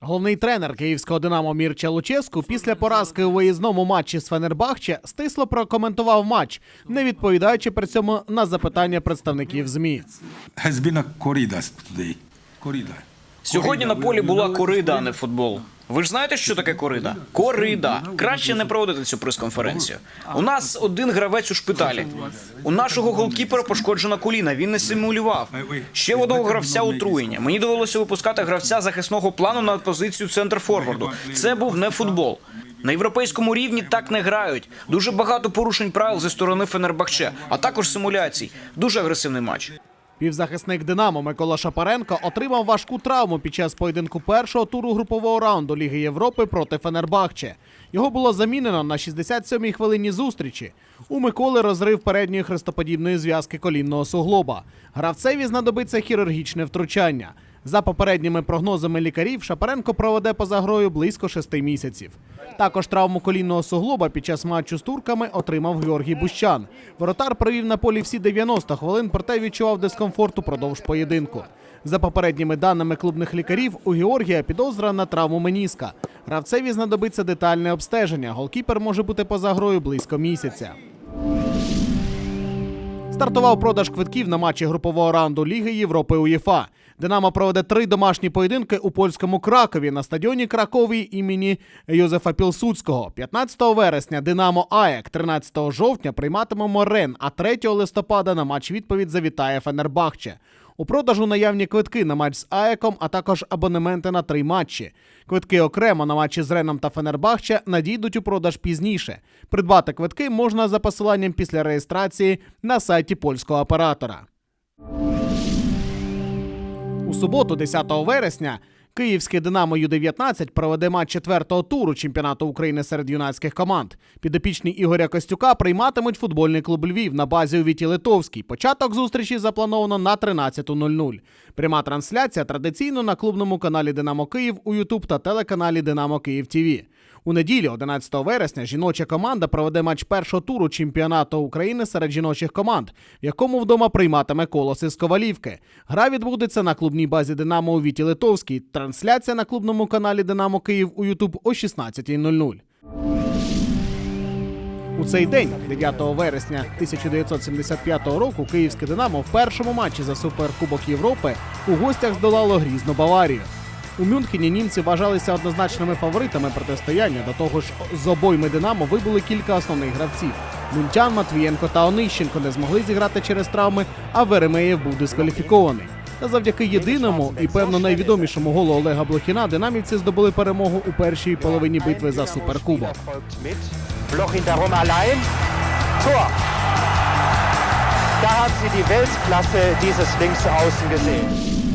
Головний тренер київського динамо Мірча Луческу після поразки у виїзному матчі з Фенербахче стисло прокоментував матч, не відповідаючи при цьому на запитання представників змі. has been a corridas today. Corrida. Сьогодні на полі була корида, а не футбол. Ви ж знаєте, що таке корида? Корида. Краще не проводити цю прес-конференцію. У нас один гравець у шпиталі. У нашого голкіпера пошкоджена коліна. Він не симулював. Ще в одного гравця отруєння. Мені довелося випускати гравця захисного плану на позицію центр форварду. Це був не футбол. На європейському рівні так не грають. Дуже багато порушень правил зі сторони Фенербахче, а також симуляцій. Дуже агресивний матч. Півзахисник Динамо Микола Шапаренко отримав важку травму під час поєдинку першого туру групового раунду Ліги Європи проти Фенербахче. Його було замінено на 67-й хвилині зустрічі. У Миколи розрив передньої хрестоподібної зв'язки колінного суглоба. Гравцеві знадобиться хірургічне втручання. За попередніми прогнозами лікарів, Шапаренко проведе поза грою близько шести місяців. Також травму колінного суглоба під час матчу з турками отримав Георгій Бущан. Воротар провів на полі всі 90 хвилин, проте відчував дискомфорт упродовж поєдинку. За попередніми даними клубних лікарів, у Георгія підозра на травму меніска. Гравцеві знадобиться детальне обстеження. Голкіпер може бути поза грою близько місяця. Стартував продаж квитків на матчі групового раунду Ліги Європи УЄФА. Динамо проведе три домашні поєдинки у польському Кракові на стадіоні Кракові імені Йозефа Пілсудського. 15 вересня Динамо Аек, 13 жовтня прийматиме Морен, а 3 листопада на матч відповідь завітає Фенербахче. У продажу наявні квитки на матч з Аеком, а також абонементи на три матчі. Квитки окремо на матчі з Реном та Фенербахче надійдуть у продаж пізніше. Придбати квитки можна за посиланням після реєстрації на сайті польського оператора. У суботу, 10 вересня, київське Динамо Ю-19 проведе матч четвертого туру чемпіонату України серед юнацьких команд. Підопічні Ігоря Костюка прийматимуть футбольний клуб Львів на базі у Віті Литовській. Початок зустрічі заплановано на 13.00. Пряма трансляція традиційно на клубному каналі Динамо Київ у Ютуб та телеканалі Динамо Київ ТВ. У неділю, 11 вересня, жіноча команда проведе матч першого туру чемпіонату України серед жіночих команд, в якому вдома прийматиме колос із Ковалівки. Гра відбудеться на клубній базі Динамо у Віті Литовській. Трансляція на клубному каналі Динамо Київ у Ютуб о 16.00. У цей день, 9 вересня 1975 року, київське Динамо в першому матчі за Суперкубок Європи у гостях здолало грізну Баварію. У Мюнхені німці вважалися однозначними фаворитами протистояння. До того ж, з обойми Динамо вибули кілька основних гравців. Мунтян, Матвієнко та Онищенко не змогли зіграти через травми, а Веремеєв був дискваліфікований. Та завдяки єдиному і певно найвідомішому голу Олега Блохіна динамівці здобули перемогу у першій половині битви за суперкубок. Da haben Sie die Weltklasse dieses Linksaußen gesehen.